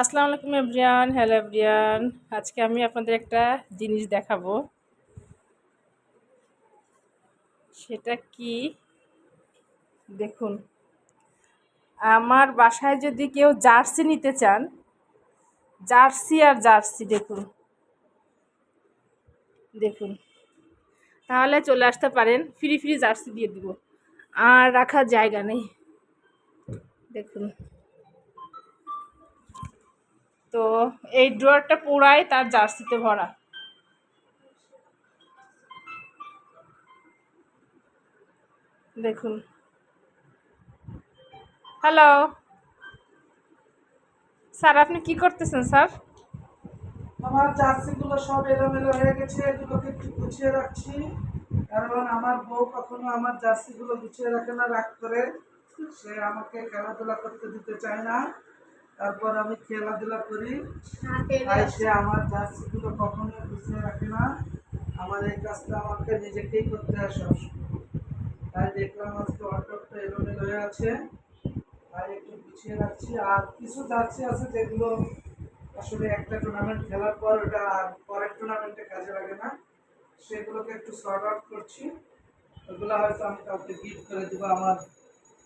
আসসালামু আলাইকুম everyone, hello everyone. আজকে আমি আপনাদের একটা জিনিস দেখাবো। সেটা কি? দেখুন, আমার বাসায় যদি কেউ জার্সি নিতে চান, জার্সি আর জার্সি, দেখুন। দেখুন, তাহলে চলে আসতে পারেন, ফ্রি ফ্রি জার্সি দিয়ে দিব। আর রাখার জায়গা নেই। দেখুন। তো এই ড্রয়ারটা পুরাই তার জার্সিতে ভরা। দেখুন। হ্যালো স্যার আপনি কি করতেছেন স্যার আমার জার্সিগুলো সব এলোমেলো হয়ে গেছে, এগুলোকে একটু গুছিয়ে রাখছি। কারণ আমার বউ কখনো আমার জার্সিগুলো গুছিয়ে রাখে না, রাগ করে। সে আমাকে খেলাধুলা করতে দিতে চায় না। তারপর আমি খেলাধুলা করি। তাই সে আমার জার্সিগুলো কখনো গুছিয়ে রাখে না। আমার এই কাজটা আমাকে নিজেকেই করতে হয় সবসময়। তাই দেখলাম আজকে অটোটা এলোমেলো হয়ে আছে। তাই একটু গুছিয়ে রাখছি। আর কিছু জার্সি আছে যেগুলো আসলে একটা টুর্নামেন্ট খেলার পর ওটা আর পরের টুর্নামেন্টে কাজে লাগে না। সেগুলোকে একটু সর্ট আউট করছি। ওগুলো হয়তো আমি কাউকে গিফট করে দেবো। আমার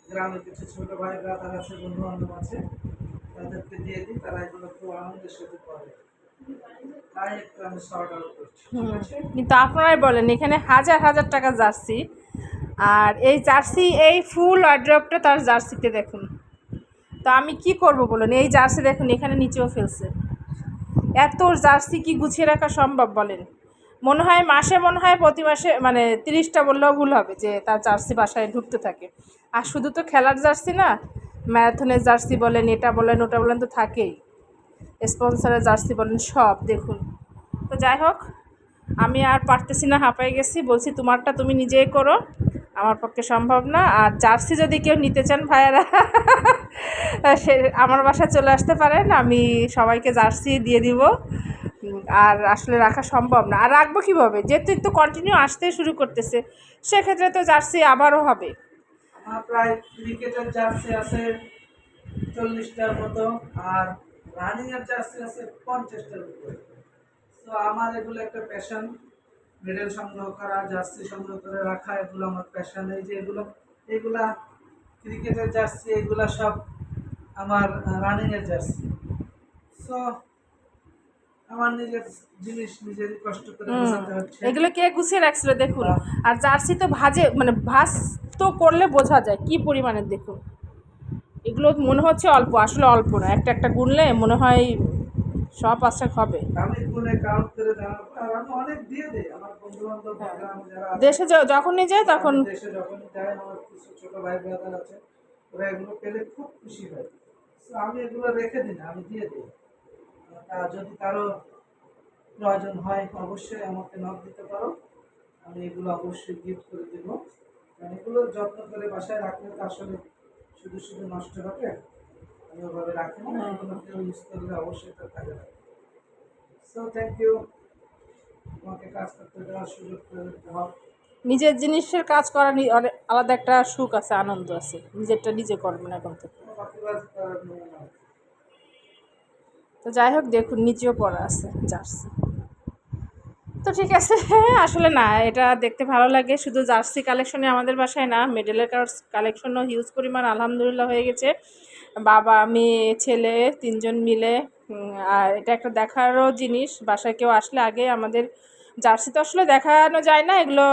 গ্রামে কিছু ছোটো ভাই ব্রাদার আছে বন্ধু বান্ধব আছে। তাদেরকে দিয়ে দিই, তারা এগুলো খুব আনন্দের সাথে আছে কিন্তু আপনারাই বলেন, এখানে হাজার হাজার টাকা জার্সি। আর এই জার্সি, এই ফুল ওয়ার্ড্রপটা তার জার্সিতে দেখুন। তো আমি কি করব বলুন? এই জার্সি দেখুন, এখানে নিচেও ফেলছে। এত জার্সি কি গুছিয়ে রাখা সম্ভব বলেন? মনে হয় মাসে, মনে হয় প্রতি মাসে মানে তিরিশটা বললেও ভুল হবে যে তার জার্সি বাসায় ঢুকতে থাকে। আর শুধু তো খেলার জার্সি না ম্যারাথনের জার্সি বলেন, এটা বলেন, ওটা বলেন তো থাকেই। স্পন্সরের জার্সি বলেন, সব, দেখুন। তো যাই হোক, আমি আর পারতেছি না হাঁপাই গেছি, বলছি তোমারটা তুমি নিজেই করো, আমার পক্ষে সম্ভব না। আর জার্সি যদি কেউ নিতে চান, ভাইয়ারা, সে আমার বাসায় চলে আসতে পারেন, আমি সবাইকে জার্সি দিয়ে দিব। আর আসলে রাখা সম্ভব না। আর রাখব কীভাবে? যেহেতু একটু কন্টিনিউ আসতে শুরু করতেছে, সেক্ষেত্রে তো জার্সি আবারও হবে। প্রায় ক্রিকেটের জার্সি আছে চল্লিশটার মতো আর রানিং এর জার্সি আছে পঞ্চাশটার উপরে তো আমার এগুলো একটা প্যাশন মেডেল সংগ্রহ করা জার্সি সংগ্রহ করে রাখা এগুলো আমার প্যাশন এই যে এগুলো এগুলা ক্রিকেটের জার্সি এগুলা সব আমার রানিং এর জার্সি। সো আমার নিজের জিনিস নিজেরই কষ্ট করে এগুলো কে গুছিয়ে রাখছিল? দেখুন আর জার্সি তো ভাজে মানে ভাজ তো করলে বোঝা যায় কি পরিমাণের দেখুন। এগুলো মনে হচ্ছে অল্প আসলে অল্প না একটা একটা গুনলে মনে হয় সব পাঁচটা হবে। দেশে যখনই যায় তখন ওরা এগুলো পেলে খুব খুশি হয়। আমি এগুলো রেখে দিই না আমি দিয়ে দিই। তা যদি কারও প্রয়োজন হয় অবশ্যই আমাকে নক দিতে পারো। আমি এগুলো অবশ্যই গিফট করে দেব। কারণ এগুলো যত্ন করে বাসায় রাখলে তো আসলে শুধু শুধু নষ্ট হবে। আমি ওভাবে রাখি না এগুলো কেউ ইউজ করলে অবশ্যই তো কাজে লাগে সো থ্যাংক ইউ তোমাকে কাজ করতে দেওয়ার সুযোগ করে নিজের জিনিসের কাজ করা নি- আলাদা একটা সুখ আছে আনন্দ আছে। নিজেরটা নিজে করবেন এখন থেকে। তো যাই হোক দেখুন নিচেও পড়া আছে জার্সি তো ঠিক আছে, আসলে না, এটা দেখতে ভালো লাগে। শুধু জার্সি কালেকশনে আমাদের বাসায় না মেডেলের কালেকশনও হিউজ পরিমাণ আলহামদুলিল্লাহ হয়ে গেছে। বাবা, মেয়ে, ছেলে, তিনজন মিলে আর এটা একটা দেখারও জিনিস। বাসায় কেউ আসলে আগে আমাদের জার্সি তো আসলে দেখানো যায় না, এগুলো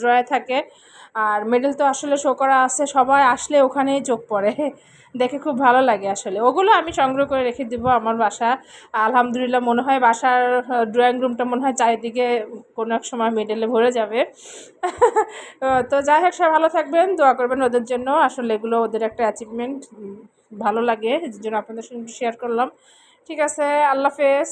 ড্রয়ে থাকে। আর মেডেল তো আসলে শো করা আছে, সবাই আসলে ওখানেই চোখ পড়ে। দেখে খুব ভালো লাগে আসলে। ওগুলো আমি সংগ্রহ করে রেখে দিব আমার বাসা। আলহামদুলিল্লাহ মনে হয় বাসার ড্রয়িং রুমটা মনে হয় চারিদিকে কোনো এক সময় মেডেলে ভরে যাবে। তো যাই হোক, সবাই ভালো থাকবেন, দোয়া করবেন ওদের জন্য। আসলে এগুলো ওদের একটা অ্যাচিভমেন্ট ভালো লাগে। যে জন্য আপনাদের সঙ্গে শেয়ার করলাম। ঠিক আছে, আল্লাহ হাফেজ।